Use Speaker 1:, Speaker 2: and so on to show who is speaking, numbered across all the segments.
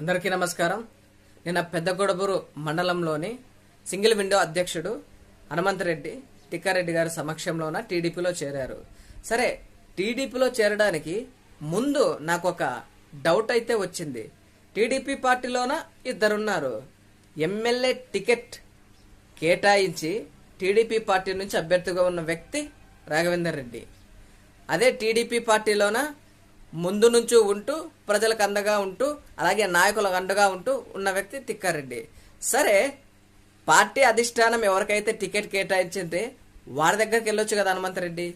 Speaker 1: అందరికీ నమస్కారం. నిన్న పెద్దగొడబూరు మండలంలోని సింగిల్ విండో అధ్యక్షుడు హనుమంతరెడ్డి టిక్కారెడ్డి గారి సమక్షంలోన టీడీపీలో చేరారు. సరే టీడీపీలో చేరడానికి ముందు నాకు ఒక డౌట్ అయితే వచ్చింది. టీడీపీ పార్టీలోన ఇద్దరున్నారు. ఎమ్మెల్యే టికెట్ కేటాయించి టీడీపీ పార్టీ నుంచి అభ్యర్థిగా ఉన్న వ్యక్తి రాఘవేందర్ రెడ్డి. అదే టీడీపీ పార్టీలోన ముందు నుంచి ఉంటూ ప్రజలకు అండగా ఉంటూ అలాగే నాయకులకు అండగా ఉంటూ ఉన్న వ్యక్తి తిక్కారెడ్డి. సరే పార్టీ అధిష్టానం ఎవరికైతే టికెట్ కేటాయించింది వారి దగ్గరికి వెళ్ళొచ్చు కదా హనుమంతరెడ్డి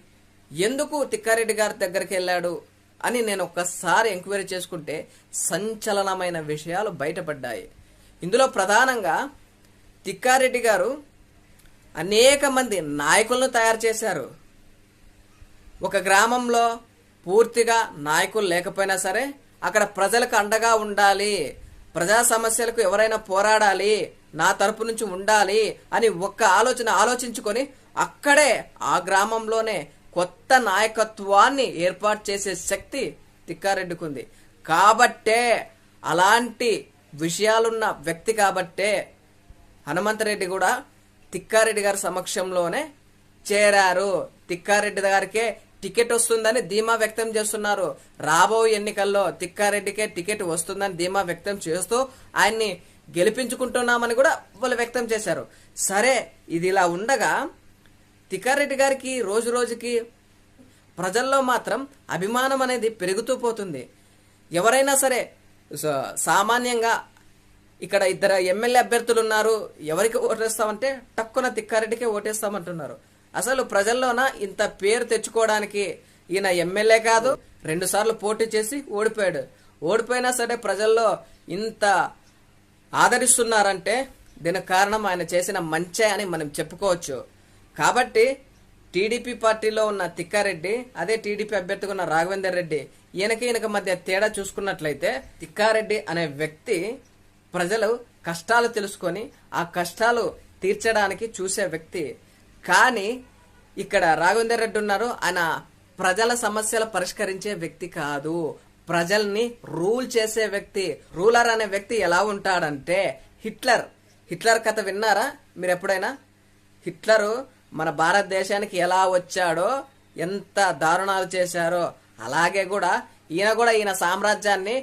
Speaker 1: ఎందుకు తిక్కారెడ్డి గారి దగ్గరికి వెళ్ళాడు అని నేను ఒక్కసారి ఎంక్వైరీ చేసుకుంటే సంచలనమైన విషయాలు బయటపడ్డాయి. ఇందులో ప్రధానంగా తిక్కారెడ్డి గారు అనేక మంది నాయకులను తయారు చేశారు. ఒక గ్రామంలో పూర్తిగా నాయకులు లేకపోయినా సరే అక్కడ ప్రజలకు అండగా ఉండాలి. ప్రజా సమస్యలకు ఎవరైనా పోరాడాలి నా తరపు నుంచి ఉండాలి అని ఒక్క ఆలోచన ఆలోచించుకొని అక్కడే ఆ గ్రామంలోనే కొత్త నాయకత్వాన్ని ఏర్పాటు చేసే శక్తి తిక్కారెడ్డికి ఉంది కాబట్టే అలాంటి విషయాలున్న వ్యక్తి కాబట్టే హనుమంతరెడ్డి కూడా తిక్కారెడ్డి గారి సమక్షంలోనే చేరారు. తిక్కారెడ్డి గారికే టికెట్ వస్తుందని ధీమా వ్యక్తం చేస్తున్నారు. రాబో ఎన్నికల్లో తిక్కారెడ్డికే టికెట్ వస్తుందని ధీమా వ్యక్తం చేస్తూ ఆయన్ని గెలిపించుకుంటున్నామని కూడా వాళ్ళు వ్యక్తం చేశారు. సరే ఇది ఇలా ఉండగా తిక్కారెడ్డి గారికి రోజు రోజుకి ప్రజల్లో మాత్రం అభిమానం అనేది పెరుగుతూ పోతుంది. ఎవరైనా సరే స- సామాన్యంగా ఇక్కడ ఇద్దరు ఎమ్మెల్యే అభ్యర్థులు ఉన్నారు. ఎవరికి ఓటేస్తామంటే టక్కున తిక్కారెడ్డికే ఓటేస్తామంటున్నారు. అసలు ప్రజల్లోన ఇంత పేరు తెచ్చుకోవడానికి? ఈయన ఎమ్మెల్యే కాదు రెండు సార్లు పోటీ చేసి ఓడిపోయాడు. ఓడిపోయినా సరే ప్రజల్లో ఇంత ఆదరిస్తున్నారంటే దీనికి కారణం ఆయన చేసిన మంచే అని మనం చెప్పుకోవచ్చు. కాబట్టి టీడీపీ పార్టీలో ఉన్న తిక్కారెడ్డి అదే టీడీపీ అభ్యర్థిగా ఉన్న రాఘవేందర్ రెడ్డి ఈయనకి ఈయనకి మధ్య తేడా చూసుకున్నట్లయితే తిక్కారెడ్డి అనే వ్యక్తి ప్రజలు కష్టాలు తెలుసుకొని ఆ కష్టాలు తీర్చడానికి చూసే వ్యక్తి కానీ ఇక్కడ రాఘవేందర్ రెడ్డి ఉన్నారు. ఆయన ప్రజల సమస్యలు పరిష్కరించే వ్యక్తి కాదు. ప్రజల్ని రూల్ చేసే వ్యక్తి రూలర్ అనే వ్యక్తి ఎలా ఉంటాడంటే హిట్లర్. హిట్లర్ కథ విన్నారా మీరు ఎప్పుడైనా? హిట్లరు మన భారతదేశానికి ఎలా వచ్చాడో ఎంత దారుణాలు చేశారో అలాగే కూడా ఈయన కూడా ఈయన సామ్రాజ్యాన్ని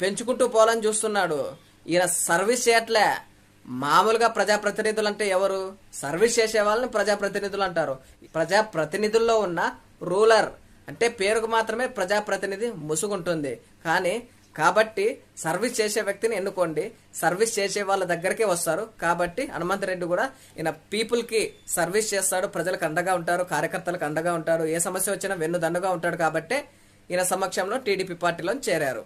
Speaker 1: పెంచుకుంటూ పోవాలని చూస్తున్నాడు. ఈయన సర్వీస్ చేయట్లే. మామూలుగా ప్రజాప్రతినిధులు అంటే ఎవరు? సర్వీస్ చేసే వాళ్ళని ప్రజాప్రతినిధులు అంటారు. ప్రజాప్రతినిధుల్లో ఉన్న రూలర్ అంటే పేరుకు మాత్రమే ప్రజాప్రతినిధి ముసుగుంటుంది. కానీ కాబట్టి సర్వీస్ చేసే వ్యక్తిని ఎన్నుకోండి. సర్వీస్ చేసే వాళ్ళ దగ్గరికే వస్తారు. కాబట్టి హనుమంతరెడ్డి కూడా ఈయన పీపుల్కి సర్వీస్ చేస్తాడు. ప్రజలకు అండగా ఉంటారు. కార్యకర్తలకు అండగా ఉంటారు. ఏ సమస్య వచ్చినా వెన్ను దండగా ఉంటాడు కాబట్టి ఈయన సమక్షంలో టీడీపీ పార్టీలో చేరారు.